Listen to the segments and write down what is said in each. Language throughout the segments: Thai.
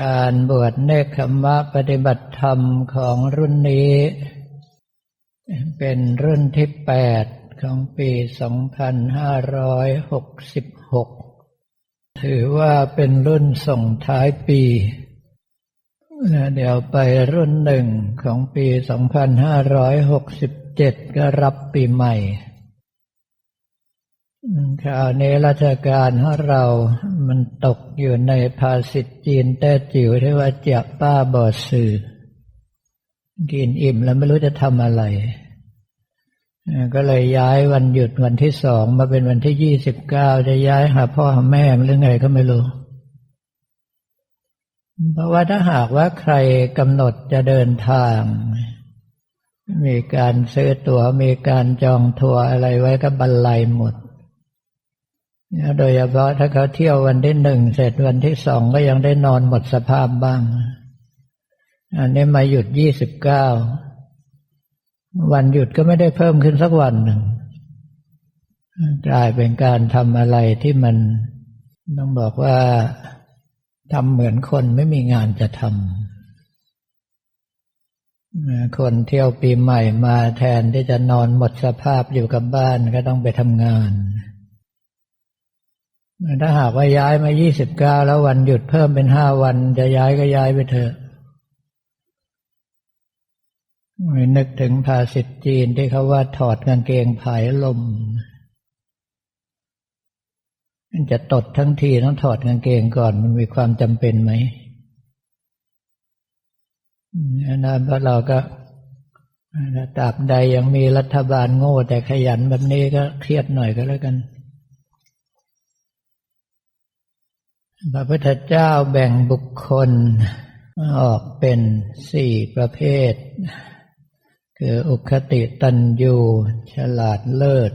การบวชเนคขมะปฏิบัติธรรมของรุ่นนี้ เป็นรุ่นที่แปดของปี 2566 ถือว่าเป็นรุ่นส่งท้ายปี เดี๋ยวไปรุ่นหนึ่งของปี 2567 ก็รับปีใหม่ คราวนี้ราชการของเรา มันตกอยู่ในภาษิตจีนแต้จิ๋วที่ว่าเจียป้าบอดสื่อ กินอิ่มแล้วไม่รู้จะทำอะไร ก็เลยย้ายวันหยุดวันที่สองมาเป็นวันที่ยี่สิบเก้าจะย้ายหาพ่อหาแม่หรือไงก็ไม่รู้ เพราะว่าถ้าหากว่าใครกำหนดจะเดินทาง มีการซื้อตัว๋วมีการจองทัวร์อะไรไว้ก็บรรลัยหมด โดยเฉพาะถ้าเขาเที่ยววันที่หนึ่งเสร็จวันที่สองก็ยังได้นอนหมดสภาพบ้าง อันนี้มาหยุดยี่สิบเก้าวันหยุดก็ไม่ได้เพิ่มขึ้นสักวันหนึ่งกลายเป็นการทำอะไรที่มันต้องบอกว่าทำเหมือนคนไม่มีงานจะทำคนเที่ยวปีใหม่มาแทนที่จะนอนหมดสภาพอยู่กับบ้านก็ต้องไปทำงาน ถ้าหากว่าย้ายมายี่สิบเก้าแล้ววันหยุดเพิ่มเป็นห้าวัน จะย้ายก็ย้ายไปเถอะนึกถึงภาษิตจีนที่เขาว่าถอดกางเกงผายลมมันจะตดทั้งทีต้องถอดกางเกงก่อนมันมีความจำเป็นไหมนะเพราะเราก็ตราบใดยังมีรัฐบาลโง่แต่ขยันแบบนี้ก็เครียดหน่อยก็แล้วกันพ ระพุทธเจ้าแบ่งบุคคลออกเป็นสี่ประเภท คืออุคติตันยูฉลาดเลิศ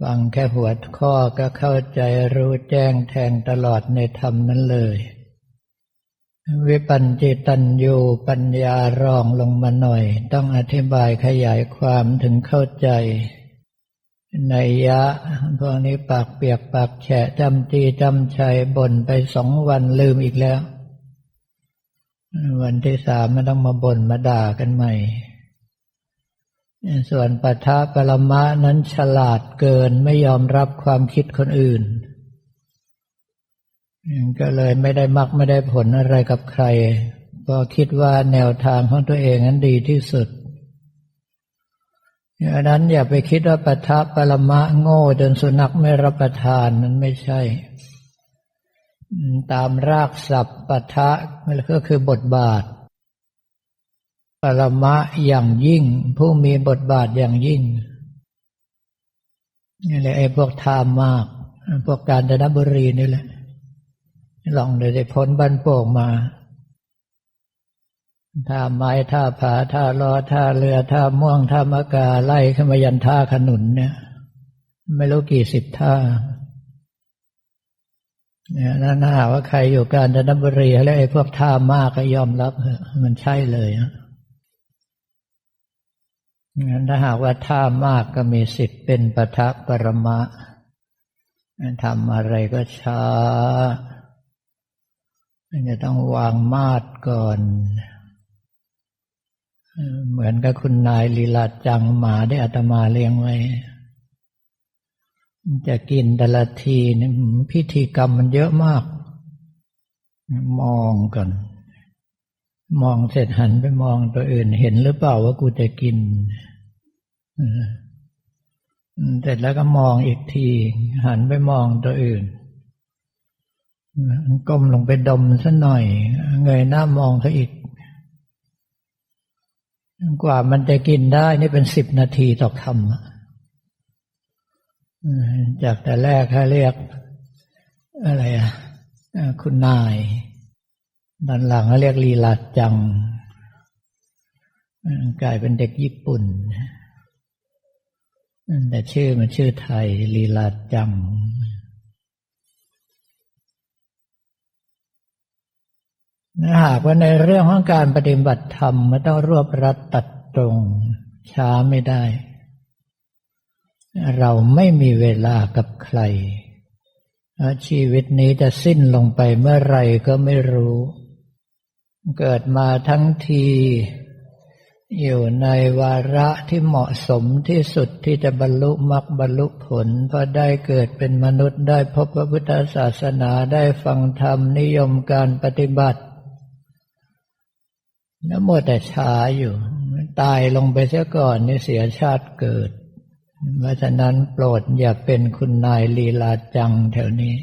ฟังแค่หัวข้อก็เข้าใจรู้แจ้งแทงตลอดในธรรมนั้นเลย วิปัญจิตันยูปัญญารองลงมาหน่อย ต้องอธิบายขยายความถึงเข้าใจ นยะพวกนี้ปากเปียกปากแฉะจำจีจำชัยบ่นไปสองวันลืมอีกแล้ว วันที่สามไม่ต้องมาบ่นมาด่ากันใหม่ ส่วนปัทะปรมะนั้นฉลาดเกินไม่ยอมรับความคิดคนอื่น ก็เลยไม่ได้มักไม่ได้ผลอะไรกับใคร ก็คิดว่าแนวทางของตัวเองนั้นดีที่สุด ดังนั้นอย่าไปคิดว่าปทัปรมะโง่จนสุนัขไม่รับประทานนั้นไม่ใช่ ตามรากศัพท์ปทะก็คือบทบาท ปรมะอย่างยิ่ง ผู้มีบทบาทอย่างยิ่งนี่แหละไอ้พวกทามมาก พวกการดนบุรีนี่แหละลองเลยได้พ้นบันโป่งมา ท่าไม้ท่าผาท่าล้อท่าเรือท่าม่วงท่ามะกาไล่ขึ้นมายันท่าขนุนเนี่ย ไม่รู้กี่สิบท่าเนี่ยนั่นหาว่าใครอยู่การจนบุรีแล้วไอ้พวกท่ามากก็ยอมรับมันใช่เลยงั้นถ้าหากว่าท่ามากก็มีสิทธิ์เป็นปะทะปรมะทำอะไรก็ช้ามันจะต้องวางมาดก่อน เหมือนกับคุณนายลีลาจังหมาได้อาตมาเลี้ยงไว้ จะกินแต่ละทีนี่พิธีกรรมมันเยอะมาก มองก่อนมองเสร็จหันไปมองตัวอื่นเห็นหรือเปล่าว่ากูจะกินเสร็จแล้วก็มองอีกที หันไปมองตัวอื่นก้มลงไปดมสัหน่อย เงยหน้ามองซะอีก กว่ามันจะกินได้นี่เป็นสิบนาทีต่อคำจากแต่แรกเขาเรียก อะไรอะคุณนายด้านหลังเขาเรียกลีลาจัง กลายเป็นเด็กญี่ปุ่น แต่ชื่อมันชื่อไทยลีลาจังนะ หากว่าในเรื่องของการปฏิบัติธรรมไมันต้องรวบรัดตัดตรง ช้าไม่ได้ เราไม่มีเวลากับใคร ชีวิตนี้จะสิ้นลงไปเมื่อไรก็ไม่รู้ เกิดมาทั้งที อยู่ในวาระที่เหมาะสมที่สุดที่จะบรรลุมรรคบรรลุผลเพราะได้เกิดเป็นมนุษย์ได้พบพระพุทธศาสนาได้ฟังธรรมนิยมการปฏิบัติ แล้วหมดแต่ช้าอยู่ ตายลงไปเสียก่อนนี่เสียชาติเกิด เพราะฉะนั้นโปรดอย่าเป็นคุณนายลีลาจังแถวนี้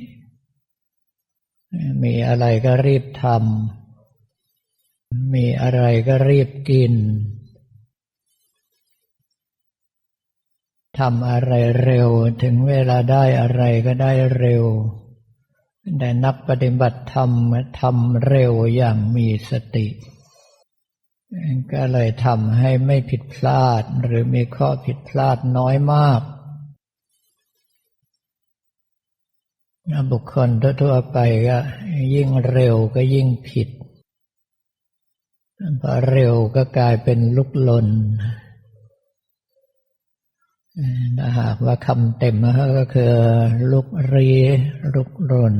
มีอะไรก็รีบทำมีอะไรก็รีบกินทำอะไรเร็วถึงเวลาได้อะไรก็ได้เร็ว แต่นักปฏิบัติธรรมทำเร็วอย่างมีสติ ก็เลยทำให้ไม่ผิดพลาดหรือมีข้อผิดพลาดน้อยมากบุคคลทั่วไปก็ยิ่งเร็วก็ยิ่งผิดพอเร็วก็กลายเป็นลุกลนถ้าหากว่าคำเต็มก็คือลุกรีลุกลน